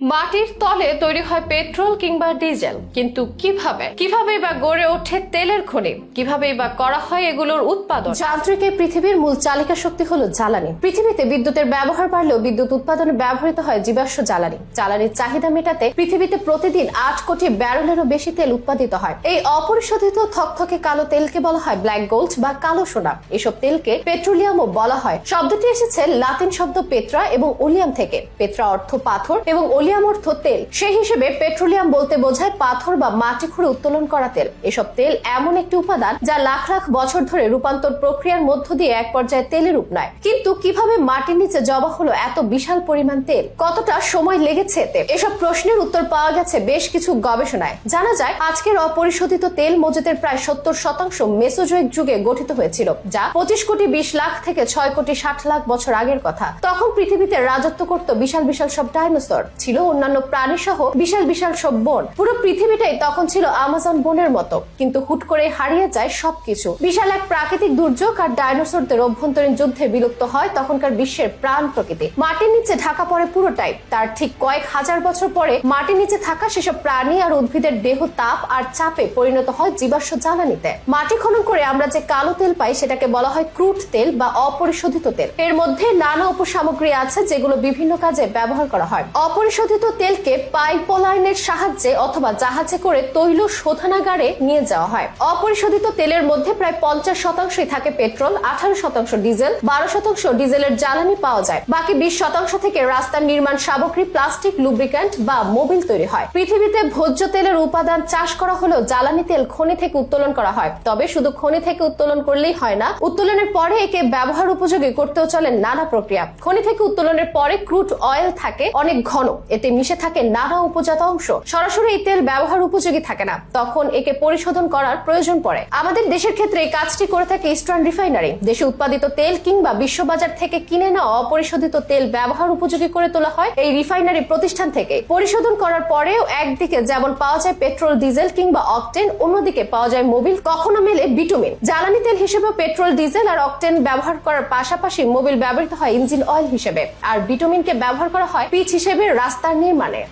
মাটির তলে তৈরি হয় পেট্রোল কিংবা ডিজেল। কিন্তু কীভাবে? কীভাবে বা গড়ে ওঠে তেলের খনি? কীভাবে বা করা হয় এগুলোর উৎপাদন? যান্ত্রিক পৃথিবীর মূল চালিকা শক্তি হলো জ্বালানি। পৃথিবীতে বিদ্যুতের ব্যবহার বাড়লেও বিদ্যুৎ উৎপাদনে ব্যবহৃত হয় জীবাশ্ম জ্বালানি। জ্বালানির চাহিদা মেটাতে পৃথিবীতে প্রতিদিন আট কোটি ব্যারেলেরও বেশি তেল উৎপাদিত হয়। এই অপরিশোধিত থকথকে কালো তেলকে বলা হয় ব্ল্যাক গোল্ড বা কালো সোনা। এসব তেলকে পেট্রোলিয়ামও বলা হয়। শব্দটি এসেছে লাতিন শব্দ পেত্রা এবং ওলিয়াম থেকে। পেত্রা অর্থ পাথর এবং ওলিয়াম অর্থ তেল। সেই হিসেবে পেট্রোলিয়াম বলতে বোঝায় পাথর বা মাটি খুঁড়ে উত্তোলন করা তেল। এসব তেল এমন একটি উপাদান যা লাখ লাখ বছর ধরে রূপান্তর প্রক্রিয়ার মধ্য দিয়ে এক পর্যায়ে তেলের রূপ নেয়। কিন্তু কীভাবে মাটির নিচে জবা হলো এত বিশাল পরিমাণ তেল? কতটা সময় লেগেছে এতে? এসব প্রশ্নের উত্তর পাওয়া গেছে বেশ কিছু গবেষণায়। জানা যায়, আজকের অপরিশোধিত তেল মজুদের প্রায় সত্তর শতাংশ মেসোজোয়িক যুগে গঠিত হয়েছিল, যা পঁচিশ কোটি বিশ লাখ থেকে ছয় কোটি ষাট লাখ বছর আগের কথা। তখন পৃথিবীতে রাজত্ব করত বিশাল বিশাল সব ডাইনোসর। ছিল অন্যান্য প্রাণী সহ বিশাল বিশাল সব বন। পুরো পৃথিবীটাই তখন ছিল আমাজন বনের মতো। কিন্তু হুট করে হারিয়ে যায় সবকিছু। বিশাল এক প্রাকৃতিক দুর্যোগ আর ডাইনোসরদের অভ্যন্তরীণ যুদ্ধে বিলুপ্ত হয় তখনকার বিশ্বের প্রাণ প্রকৃতি। মাটির নিচে ঢাকা পড়ে পুরোটাই। তার ঠিক কয়েক হাজার বছর পরে মাটির নিচে থাকা সেসব প্রাণী আর উদ্ভিদের দেহ তাপ আর চাপে পরিণত হয় জীবাশ্ম জ্বালানিতে। মাটি খনন করে আমরা যে কালো তেল পাই, সেটাকে বলা হয় ক্রুড তেল বা অপরিশোধিত তেল। এর মধ্যে নানা উপসামগ্রী আছে যেগুলো বিভিন্ন কাজে ব্যবহার করা হয়। অপরিশোধিত তেলকে পাইপ পাইপলাইনের সাহায্যে অথবা জাহাজে করে তৈল শোধনাগারে নিয়ে যাওয়া হয়। অপরিশোধিত তেলের মধ্যে প্রায় পঞ্চাশ শতাংশই থাকে পেট্রোল, আঠারো শতাংশ ডিজেল, বারো শতাংশ ডিজেলের জ্বালানি পাওয়া যায়। বাকি বিশ শতাংশ থেকে রাস্তার নির্মাণ সামগ্রী, প্লাস্টিক, লুব্রিক্যান্ট বা মোবিল তৈরি হয়। পৃথিবীতে ভোজ্য তেলের উপাদান চাষ করা হলেও জ্বালানি তেল খনি থেকে উত্তোলন করা হয়। তবে শুধু খনি থেকে উত্তোলন করলেই হয় না, উত্তোলনের পরে একে ব্যবহার উপযোগী করতেও চলে নানা প্রক্রিয়া। খনি থেকে উত্তোলনের পরে ক্রুড অয়েল থাকে অনেক ঘন। এতে মিশে থাকে নানা উপজাত অংশ। সরাসরি এই তেল ব্যবহার উপযোগী থাকে না। তখন একে পরিশোধন করার প্রয়োজন পড়ে। আমাদের দেশের ক্ষেত্রে এই কাজটি করে থাকে ইস্টার্ন রিফাইনারি। দেশে উৎপাদিত তেল কিংবা বিশ্ববাজার থেকে কিনে নেওয়া অপরিশোধিত তেল ব্যবহার উপযোগী করে তোলা হয় এই রিফাইনারি প্রতিষ্ঠান থেকে। পরিশোধন করার পরেও একদিকে যেমন পাওয়া যায় পেট্রোল, ডিজেল কিংবা অকটেন, অন্যদিকে পাওয়া যায় মোবিল, কখনো মেলে বিটুমিন। জ্বালানি তেল হিসেবে পেট্রোল, ডিজেল আর অকটেন ব্যবহার করার পাশাপাশি মোবিল ব্যবহৃত হয় ইঞ্জিন অয়েল হিসেবে। আর বিটুমিনকে ব্যবহার করা হয় পিচ হিসেবে রাস্তার নির্মাণে